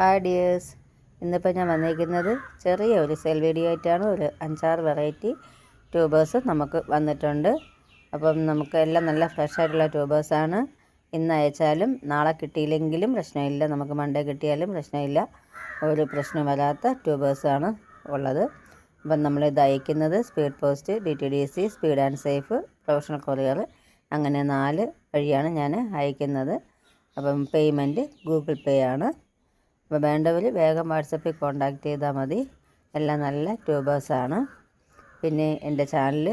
Hi dears ഇന്നിപ്പോൾ ഞാൻ വന്നിരിക്കുന്നത് ചെറിയ ഒരു സെൽ വീഡിയോ ആയിട്ടാണ്. ഒരു അഞ്ചാറ് വെറൈറ്റി ട്യൂബേഴ്സ് നമുക്ക് വന്നിട്ടുണ്ട്. അപ്പം നമുക്ക് എല്ലാം നല്ല ഫ്രഷ് ആയിട്ടുള്ള ട്യൂബേഴ്സാണ് ഇന്ന് അയച്ചാലും നാളെ കിട്ടിയില്ലെങ്കിലും പ്രശ്നമില്ല. നമുക്ക് മൺഡേ കിട്ടിയാലും പ്രശ്നമില്ല. ഒരു പ്രശ്നം വരാത്ത ട്യൂബേഴ്സാണ് ഉള്ളത്. അപ്പം നമ്മൾ ഇത് അയക്കുന്നത് speed post D T D C speed and safe professional courier അങ്ങനെ നാല് വഴിയാണ് ഞാൻ അയക്കുന്നത്. അപ്പം പേയ്മെന്റ് ഗൂഗിൾ പേ ആണ്. അപ്പോൾ വേണ്ടവർ വേഗം വാട്സപ്പിൽ കോൺടാക്റ്റ് ചെയ്താൽ മതി. എല്ലാം നല്ല ട്യൂബേഴ്സാണ് പിന്നെ എന്റെ ചാനൽ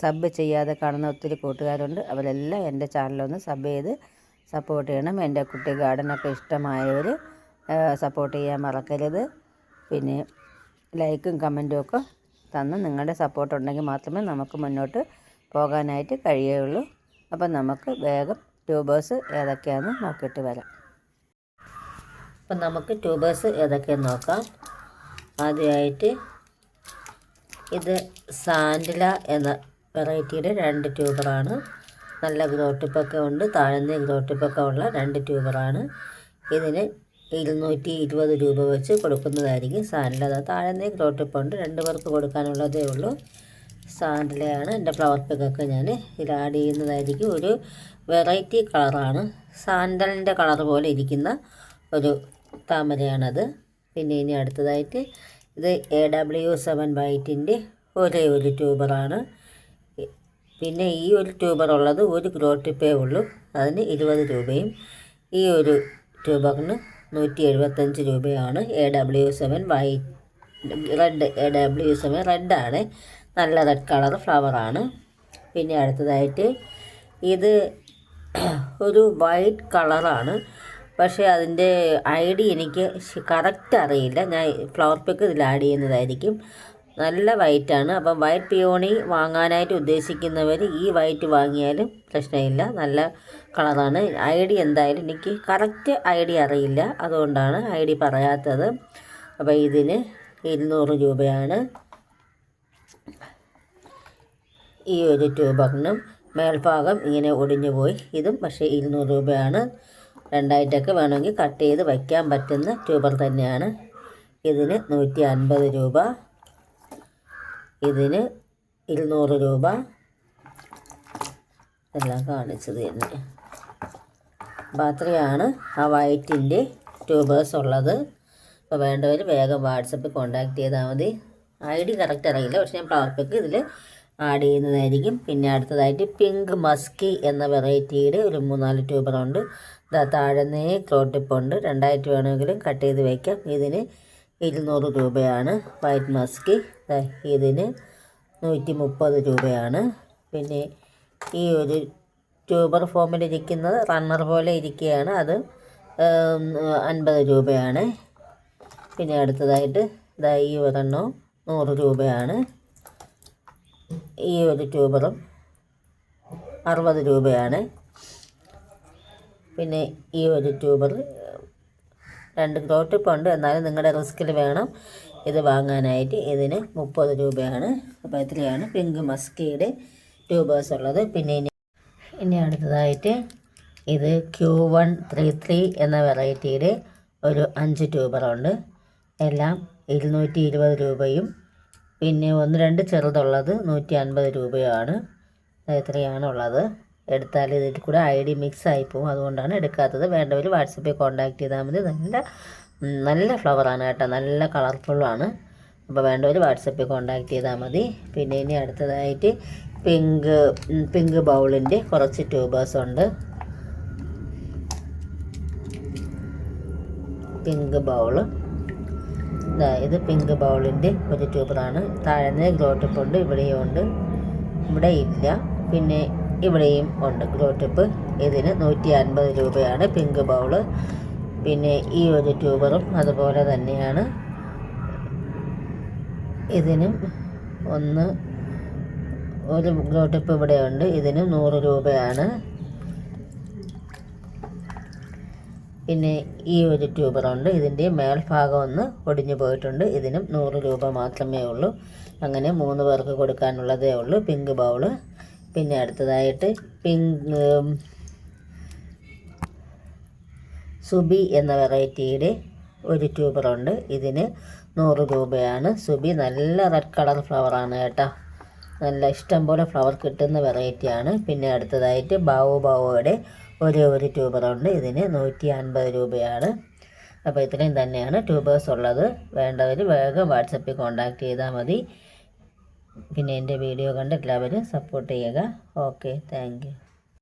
സബ് ചെയ്യാതെ കാണുന്ന ഒത്തിരി കൂട്ടുകാരുണ്ട്. അവരെല്ലാം എന്റെ ചാനലൊന്ന് സബ് ചെയ്ത് സപ്പോർട്ട് ചെയ്യണം. എന്റെ കുട്ടി ഗാർഡനൊക്കെ ഇഷ്ടമായവർ സപ്പോർട്ട് ചെയ്യാൻ മറക്കരുത്. പിന്നെ ലൈക്കും കമന്റും ഒക്കെ തന്ന് നിങ്ങളുടെ സപ്പോർട്ട് ഉണ്ടെങ്കിൽ മാത്രമേ നമുക്ക് മുന്നോട്ട് പോകാനായിട്ട് കഴിയുള്ളൂ അപ്പം നമുക്ക് വേഗം ട്യൂബേഴ്സ് ഏതൊക്കെയാണെന്ന് നോക്കിയിട്ട് വരാം. അപ്പം നമുക്ക് ട്യൂബേഴ്സ് ഏതൊക്കെ നോക്കാം? ആദ്യമായിട്ട് ഇത് സാൻഡില എന്ന വെറൈറ്റിയുടെ രണ്ട് ട്യൂബറാണ്. നല്ല ഗ്രോട്ടിപ്പൊക്കെ ഉണ്ട് താഴ്ന്ന ഗ്രോട്ടിപ്പൊക്കെ ഉള്ള രണ്ട് ട്യൂബറാണ്. ഇതിന് ഇരുന്നൂറ്റി ഇരുപത് രൂപ വെച്ച് കൊടുക്കുന്നതായിരിക്കും സാൻഡില. അത് താഴ്ന്ന ഗ്രോട്ടിപ്പുണ്ട് രണ്ട് പേർക്ക് കൊടുക്കാനുള്ളതേ ഉള്ളൂ. സാൻഡിലയാണ് എന്റെ ഫ്ലവർ പിക്കൊക്കെ ഞാൻ ഇതിൽ ആഡ് ചെയ്യുന്നതായിരിക്കും. ഒരു വെറൈറ്റി കളറാണ്. സാൻഡലിന്റെ കളർ പോലെ ഇരിക്കുന്ന ഒരു താമരയാണത്. പിന്നെ ഇനി അടുത്തതായിട്ട് ഇത് എ ഡബ്ല്യു സെവൻ വൈറ്റിന്റെ ഒരേ ഒരു ട്യൂബറാണ്. പിന്നെ ഈ ഒരു ട്യൂബർ ഉള്ളത് ഒരു ഗ്രോ ടിപ്പേ ഉള്ളൂ. അതിന് ഇരുപത് രൂപയും ഈ ഒരു ട്യൂബറിന് നൂറ്റി എഴുപത്തഞ്ച് രൂപയാണ് A W seven white red A W seven റെഡാണ്. നല്ല റെഡ് കളർ ഫ്ലവറാണ്. പിന്നെ അടുത്തതായിട്ട് ഇത് ഒരു വൈറ്റ് കളറാണ്. പക്ഷേ അതിന്റെ ഐ ഡി എനിക്ക് കറക്റ്റ് അറിയില്ല. ഞാൻ ഫ്ലവർ പിക്ക് ഇതിൽ ആഡ് ചെയ്യുന്നതായിരിക്കും. നല്ല വൈറ്റാണ്. അപ്പം വൈറ്റ് പിയോണി വാങ്ങാനായിട്ട് ഉദ്ദേശിക്കുന്നവർ ഈ വൈറ്റ് വാങ്ങിയാലും പ്രശ്നമില്ല. നല്ല കളറാണ്. ഐ ഡി എന്തായാലും എനിക്ക് കറക്റ്റ് ഐ ഡി അറിയില്ല. അതുകൊണ്ടാണ് ഐ ഡി പറയാത്തത്. അപ്പോൾ ഇതിന് ഇരുന്നൂറ് രൂപയാണ്. ഈ ഒരു ട്യൂബറിനും മേൽഭാഗം ഇങ്ങനെ ഒടിഞ്ഞു പോയി ഇതും പക്ഷേ ഇരുന്നൂറ് രൂപയാണ്. രണ്ടായിട്ടൊക്കെ വേണമെങ്കിൽ കട്ട് ചെയ്ത് വയ്ക്കാൻ പറ്റുന്ന ട്യൂബർ തന്നെയാണ്. ഇതിന് നൂറ്റി അൻപത് രൂപ. ഇതിന് ഇരുന്നൂറ് രൂപ. എല്ലാം കാണിച്ചത് തന്നെ. അപ്പോൾ അത്രയാണ് ആ വൈറ്റിന്റെ ട്യൂബേഴ്സ് ഉള്ളത്. അപ്പോൾ വേണ്ടവർ വേഗം വാട്സപ്പിൽ കോൺടാക്റ്റ് ചെയ്താൽ മതി. ഐ ഡി കറക്റ്റ് അറിയില്ല പക്ഷേ ഞാൻ പവർപ്പിക്ക് പിക്ക് ഇതിൽ ആഡ് ചെയ്യുന്നതായിരിക്കും. പിന്നെ അടുത്തതായിട്ട് പിങ്ക് മസ്കി എന്ന വെറൈറ്റിയുടെ ഒരു മൂന്നാൽ ട്യൂബറുണ്ട് ഇതാ താഴെന്നേ ക്ലോട്ടിപ്പുണ്ട് രണ്ടായിട്ട് വേണമെങ്കിലും കട്ട് ചെയ്ത് വയ്ക്കാം ഇതിന് ഇരുന്നൂറ് രൂപയാണ് വൈറ്റ് മസ്കി ഇതിന് നൂറ്റി മുപ്പത് രൂപയാണ്. പിന്നെ ഈ ഒരു ട്യൂബർ ഫോമിലിരിക്കുന്നത് റണ്ണർ പോലെ ഇരിക്കുകയാണ്. അത് അൻപത് രൂപയാണ്. പിന്നെ അടുത്തതായിട്ട് ഇതാ ഈ ഒരെണ്ണം നൂറ് രൂപയാണ്. ഈ ഒരു ട്യൂബറും അറുപത് രൂപയാണ്. പിന്നെ ഈ ഒരു ട്യൂബർ രണ്ട് ഗ്രോട്ടിപ്പുണ്ട് എന്നാലും നിങ്ങളുടെ റിസ്കിൽ വേണം ഇത് വാങ്ങാനായിട്ട്. ഇതിന് മുപ്പത് രൂപയാണ്. അപ്പോൾ ഇത്രയാണ് പിങ്ക് മസ്കിയുടെ ട്യൂബേഴ്സ് ഉള്ളത്. പിന്നെ ഇനി ഇനി അടുത്തതായിട്ട് ഇത് ക്യൂ വൺ ത്രീ ത്രീ എന്ന വെറൈറ്റിയുടെ ഒരു അഞ്ച് ട്യൂബറുണ്ട്. എല്ലാം ഇരുന്നൂറ്റി ഇരുപത് രൂപയും പിന്നെ ഒന്ന് രണ്ട് ചെറുതുള്ളത് നൂറ്റി അൻപത് രൂപയാണ്. ഇത്രയാണ് ഉള്ളത് എടുത്താൽ ഇതിൽ കൂടെ ഐ ഡി മിക്സ് ആയി പോകും അതുകൊണ്ടാണ് എടുക്കാത്തത്. വേണ്ടവർ വാട്സപ്പിൽ കോൺടാക്ട് ചെയ്താൽ മതി. നല്ല നല്ല ഫ്ലവറാണ് കേട്ടോ. നല്ല കളർഫുള്ളാണ്. അപ്പോൾ വേണ്ടവർ വാട്സപ്പിൽ കോൺടാക്ട് ചെയ്താൽ മതി. പിന്നെ ഇനി അടുത്തതായിട്ട് പിങ്ക് പിങ്ക് ബൗളിന്റെ കുറച്ച് ട്യൂബേഴ്സ് ഉണ്ട്. Pink bowl. ഇത് പിങ്ക് ബൗളിന്റെ ഒരു ട്യൂബറാണ് താഴ്ന്ന ഗ്രോട്ടിപ്പ് ഉണ്ട് ഇവിടെയും ഉണ്ട്. ഇവിടെ ഇല്ല. പിന്നെ ഇവിടെയും ഉണ്ട് ഗ്രോട്ടിപ്പ് ഇതിന് നൂറ്റി അൻപത് രൂപയാണ് പിങ്ക് ബൗൾ പിന്നെ ഈ ഒരു ട്യൂബറും അതുപോലെ തന്നെയാണ്. ഇതിനും ഒന്ന് ഒരു ഗ്രോട്ടിപ്പ് ഇവിടെ ഉണ്ട്. ഇതിനും നൂറ് രൂപയാണ്. പിന്നെ ഈ ഒരു ട്യൂബറുണ്ട് ഇതിന്റെ മേൽഭാഗം ഒന്ന് ഒടിഞ്ഞു പോയിട്ടുണ്ട്. ഇതിനും നൂറ് രൂപ മാത്രമേ ഉള്ളൂ. അങ്ങനെ മൂന്ന് പേർക്ക് കൊടുക്കാനുള്ളതേ ഉള്ളൂ. Pink bowl. പിന്നെ അടുത്തതായിട്ട് പിങ്ക് സുബി എന്ന വെറൈറ്റിയുടെ ഒരു ട്യൂബറുണ്ട് ഇതിന് നൂറ് രൂപയാണ്. സുബി നല്ല റെഡ് കളർ ഫ്ലവറാണ് കേട്ടോ. നല്ല ഇഷ്ടം പോലെ ഫ്ലവർ കിട്ടുന്ന വെറൈറ്റിയാണ്. പിന്നെ അടുത്തതായിട്ട് ബാവു ബാവോയുടെ ഒരേ ഒരു ട്യൂബറുണ്ട് ഇതിന് നൂറ്റി അൻപത് രൂപയാണ്. അപ്പോൾ ഇത്രയും തന്നെയാണ് ട്യൂബേഴ്സ് ഉള്ളത്. വേണ്ടവർ വേഗം വാട്സപ്പിൽ കോൺടാക്റ്റ് ചെയ്താൽ മതി. പിന്നെ എന്റെ വീഡിയോ കണ്ട് എല്ലാവരും സപ്പോർട്ട് ചെയ്യുക. Okay thank